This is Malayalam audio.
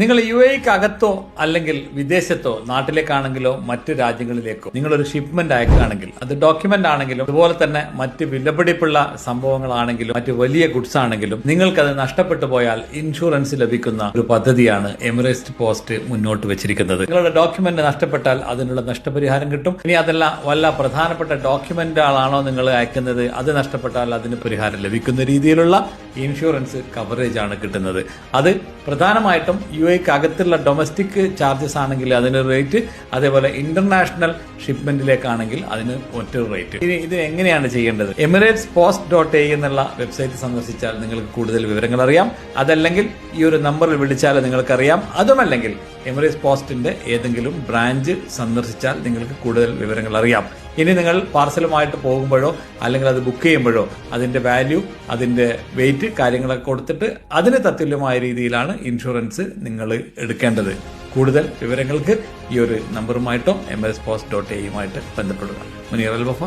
നിങ്ങൾ യു എക്ക് അകത്തോ അല്ലെങ്കിൽ വിദേശത്തോ നാട്ടിലേക്കാണെങ്കിലോ മറ്റ് രാജ്യങ്ങളിലേക്കോ നിങ്ങൾ ഒരു ഷിപ്മെന്റ് അയക്കുകയാണെങ്കിൽ അത് ഡോക്യുമെന്റ് ആണെങ്കിലും അതുപോലെ തന്നെ മറ്റ് വിലപിടിപ്പുള്ള സംഭവങ്ങളാണെങ്കിലും മറ്റ് വലിയ ഗുഡ്സ് ആണെങ്കിലും നിങ്ങൾക്കത് നഷ്ടപ്പെട്ടു പോയാൽ ഇൻഷുറൻസ് ലഭിക്കുന്ന ഒരു പദ്ധതിയാണ് എമിറേസ്റ്റ് പോസ്റ്റ് മുന്നോട്ട് വെച്ചിരിക്കുന്നത്. നിങ്ങളുടെ ഡോക്യുമെന്റ് നഷ്ടപ്പെട്ടാൽ അതിനുള്ള നഷ്ടപരിഹാരം കിട്ടും. ഇനി അതല്ല വല്ല പ്രധാനപ്പെട്ട ഡോക്യുമെന്റുകളാണോ നിങ്ങൾ അയക്കുന്നത് അത് നഷ്ടപ്പെട്ടാൽ അതിന് പരിഹാരം ലഭിക്കുന്ന രീതിയിലുള്ള ഇൻഷുറൻസ് കവറേജ് ആണ് കിട്ടുന്നത്. അത് പ്രധാനമായിട്ടും യു എക്ക് അകത്തുള്ള ഡൊമസ്റ്റിക് ചാർജസ് ആണെങ്കിൽ അതിന് റേറ്റ് അതേപോലെ ഇന്റർനാഷണൽ ഷിപ്മെന്റിലേക്കാണെങ്കിൽ അതിന് മറ്റൊരു റേറ്റ്. ഇനി ഇത് എങ്ങനെയാണ് ചെയ്യേണ്ടത്? എമിറേറ്റ്സ് പോസ്റ്റ് ഡോട്ട് എ എന്നുള്ള വെബ്സൈറ്റ് സന്ദർശിച്ചാൽ നിങ്ങൾക്ക് കൂടുതൽ വിവരങ്ങൾ അറിയാം. അതല്ലെങ്കിൽ ഈ ഒരു നമ്പറിൽ വിളിച്ചാൽ നിങ്ങൾക്കറിയാം. അതുമല്ലെങ്കിൽ എമിറേറ്റ്സ് പോസ്റ്റിന്റെ ഏതെങ്കിലും ബ്രാഞ്ച് സന്ദർശിച്ചാൽ നിങ്ങൾക്ക് കൂടുതൽ വിവരങ്ങൾ അറിയാം. ഇനി നിങ്ങൾ പാർസലുമായിട്ട് പോകുമ്പോഴോ അല്ലെങ്കിൽ അത് ബുക്ക് ചെയ്യുമ്പോഴോ അതിന്റെ വാല്യൂ അതിന്റെ വെയിറ്റ് കാര്യങ്ങളൊക്കെ കൊടുത്തിട്ട് അതിന് തത്തുല്യമായ രീതിയിലാണ് ഇൻഷുറൻസ് നിങ്ങൾ എടുക്കേണ്ടത്. കൂടുതൽ വിവരങ്ങൾക്ക് ഈ ഒരു നമ്പറുമായിട്ടോ എം എസ് പോസ്റ്റ് ഡോട്ട് എയുമായിട്ട് ബന്ധപ്പെടുക. മുനീർ അൽ വഫ